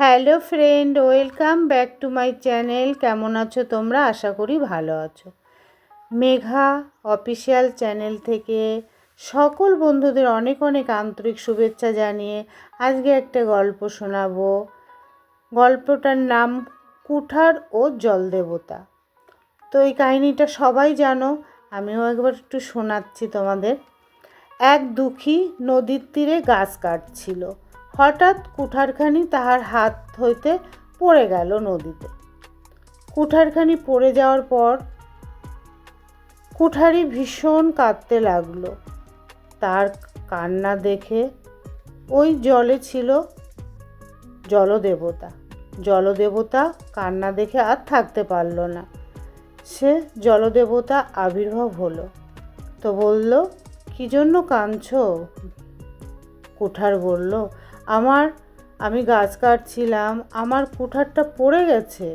Hello friend, welcome back to my channel. কেমন আছো তোমরা? আশা করি ভালো আছো। মেঘা অফিসিয়াল চ্যানেল থেকে সকল বন্ধুদের অনেক অনেক আন্তরিক শুভেচ্ছা জানিয়ে আজকে একটা গল্প শোনাবো। গল্পটার নাম কুঠার ও জলদেবতা। তো এই কাহিনিটা সবাই জানো, আমিও একবার একটু শোনাচ্ছি তোমাদের। এক দুঃখী নদীর তীরে গাছ কাটছিল। হঠাৎ কুঠারখানি তাহার হাত হইতে পড়ে গেল নদীতে। কুঠারখানি পড়ে যাওয়ার পর কুঠারি ভীষণ কাঁদতে লাগল। তার কান্না দেখে ওই জলে ছিল জলদেবতা। জলদেবতা কান্না দেখে আর থাকতে পারল না। সে জলদেবতা আবির্ভাব হলো। তো বলল, কি জন্য কাঁদছো? কুঠার বলল আমার, আমি গাছ কাটছিলাম, আমার কুঠারটা পড়ে গেছে।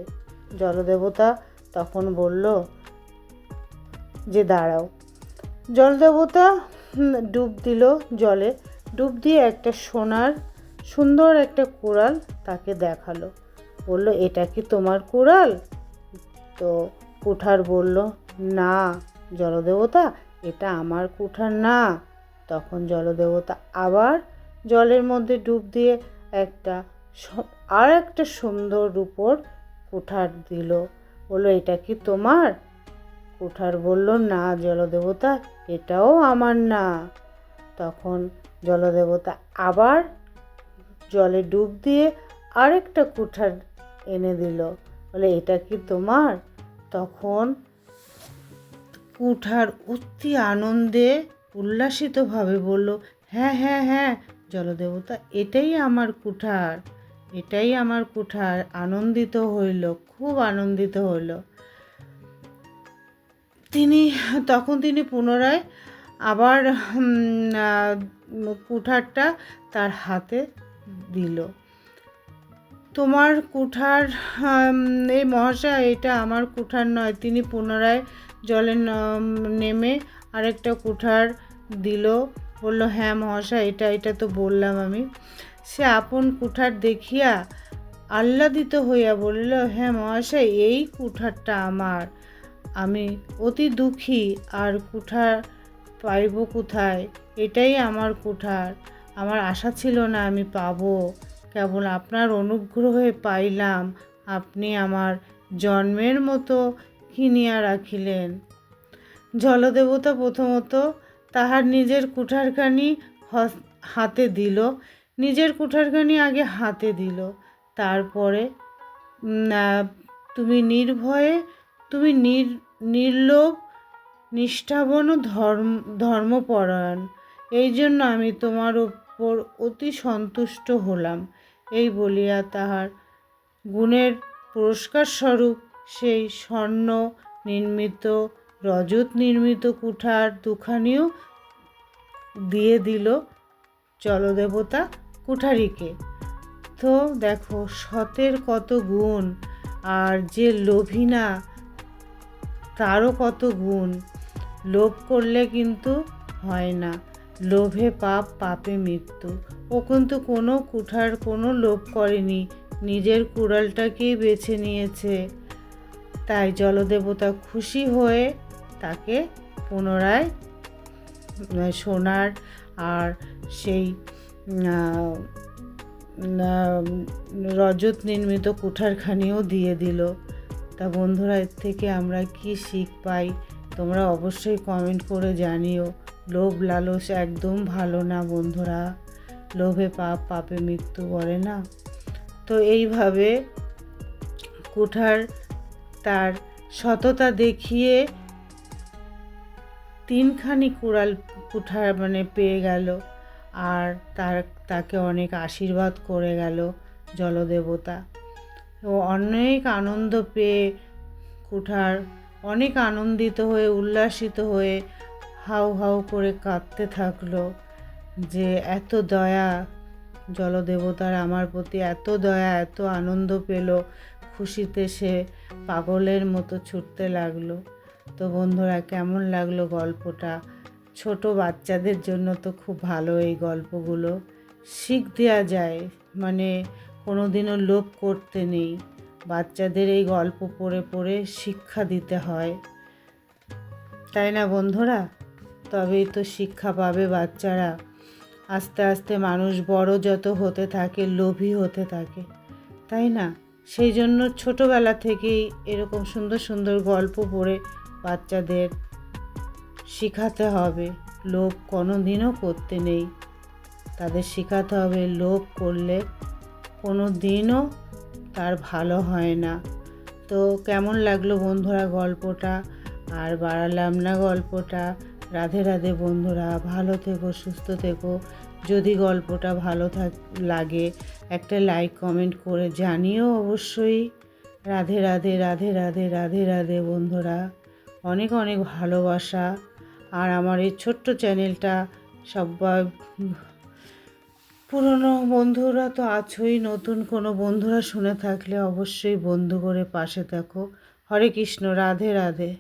জলদেবতা তখন বলল, যে দাঁড়াও। জলদেবতা ডুব দিল জলে। ডুব দিয়ে একটা সোনার, সুন্দর একটা কুড়াল তাকে দেখাল। বলল, এটা কি তোমার কুড়াল? তো কুঠার বলল, না জলদেবতা, এটা আমার কুঠার না। তখন জলদেবতা আবার জলের মধ্যে ডুব দিয়ে একটা আর একটা সুন্দর রূপোর কুঠার দিল। বলল, এটা কি তোমার? কুঠার বলল, না জলদেবতা, এটাও আমার না। তখন জলদেবতা আবার জলে ডুব দিয়ে আরেকটা কুঠার এনে দিল। বলে এটা কি তোমার? তখন কুঠার অতি আনন্দে উল্লাসিতভাবে বলল হ্যাঁ হ্যাঁ হ্যাঁ জলদেবতা, এটাই আমার কুঠার, এটাই আমার কুঠার। আনন্দিত হইল, খুব আনন্দিত হইল। তিনি, তখন তিনি পুনরায় আবার কুঠারটা তার হাতে দিল। তোমার কুঠার এই মহাশয়, এটা আমার কুঠার নয়। তিনি পুনরায় জলে নেমে আরেকটা কুঠার দিল। বলল হ্যাঁ মহাশয়, এটা এটা তো বললাম আমি। সে আপন কুঠার দেখিয়া আহ্লাদিত হইয়া বলিল হ্যাঁ মহাশয়, এই কুঠারটা আমার। আমি অতি দুঃখী, আর কুঠার পাইব কোথায়? এটাই আমার কুঠার। আমার আশা ছিল না আমি পাব। কেবল আপনার অনুগ্রহে পাইলাম। আপনি আমার জন্মের মতো কিনিয়া রাখিলেন। জলদেবতা প্রথমত তাহার নিজের কুঠারখানি হাতে দিল। নিজের কুঠারখানি আগে হাতে দিল। তারপরে তুমি নির্ভয়ে, তুমি নির নির্লোভ, নিষ্ঠাবন ধর্ম ধর্মপরায়ণ। এই জন্য আমি তোমার ওপর অতি সন্তুষ্ট হলাম। এই বলিয়া তাহার গুণের পুরস্কার স্বরূপ সেই স্বর্ণ নির্মিত রজত নির্মিত কুঠার দুখানিও দিয়ে দিল জলদেবতা কুঠারিকে। তো দেখো, সতের কত গুণ, আর যে লোভী না তারও কত গুণ। লোভ করলে কিন্তু হয় না। লোভে পাপ, পাপে মৃত্যু। ও কিন্তু কোনো কুঠার কোনো লোভ করেনি। নিজের কুড়ালটাকেই বেছে নিয়েছে। তাই জলদেবতা খুশি হয়ে তাকে পুনরায় সোনার আর সেই রজত নির্মিত কুঠারখানিও দিয়ে দিল। তা বন্ধুরা, এর থেকে আমরা কি শিখ পাই? তোমরা অবশ্যই কমেন্ট করে জানিও। লোভ লালস একদম ভালো না বন্ধুরা। লোভে পাপ, পাপে মৃত্যু বলে না। তো এইভাবে কুঠার তার সততা দেখিয়ে তিনখানি কুড়াল কুঠার মানে পেয়ে গেল আর তার, তাকে অনেক আশীর্বাদ করে গেল জলদেবতা। ও অনেক আনন্দ পেয়ে কুঠার অনেক আনন্দিত হয়ে, উল্লাসিত হয়ে হাউ হাউ করে কাঁদতে থাকল যে এত দয়া জলদেবতার আমার প্রতি, এত দয়া, এত আনন্দ পেল। খুশিতে সে পাগলের মতো ছুটতে লাগল। তো বন্ধুরা, কেমন লাগল গল্পটা? ছোট বাচ্চাদের জন্য তো খুব ভালো এই গল্পগুলো। শিখ দেওয়া যায় মানে কোনো দিনও লোভ করতে নেই। বাচ্চাদের এই গল্প পড়ে পড়ে শিক্ষা দিতে হয়। তাই না বন্ধুরা? তবেই তো শিক্ষা পাবে বাচ্চারা। আস্তে আস্তে মানুষ বড় যত হতে থাকে, লোভী হতে থাকে। তাই না? সেই জন্য ছোটোবেলা থেকেই এরকম সুন্দর সুন্দর গল্প পড়ে বাচ্চাদের শেখাতে হবে। লোভ কোনো দিনও করতে নেই। তাদের শেখাতে হবে লোভ করলে কোনো দিনও তার ভালো হয় না। তো কেমন লাগল বন্ধুরা গল্পটা? আর বাড়ালাম না গল্পটা? রাধে রাধে বন্ধুরা, ভালো থেকো, সুস্থ থেকো। যদি গল্পটা ভালো থাক লাগে, একটা লাইক, কমেন্ট করে জানিও অবশ্যই। রাধে রাধে রাধে রাধে রাধে রাধে বন্ধুরা। অনেক অনেক ভালোবাসা। আর আমার এই ছোট্ট চ্যানেলটা সবাই পুরনো বন্ধুরা তো আছোই, নতুন কোনো বন্ধুরা শুনে থাকলে অবশ্যই বন্ধু করে পাশে দেখো হরে কৃষ্ণ, রাধে রাধে।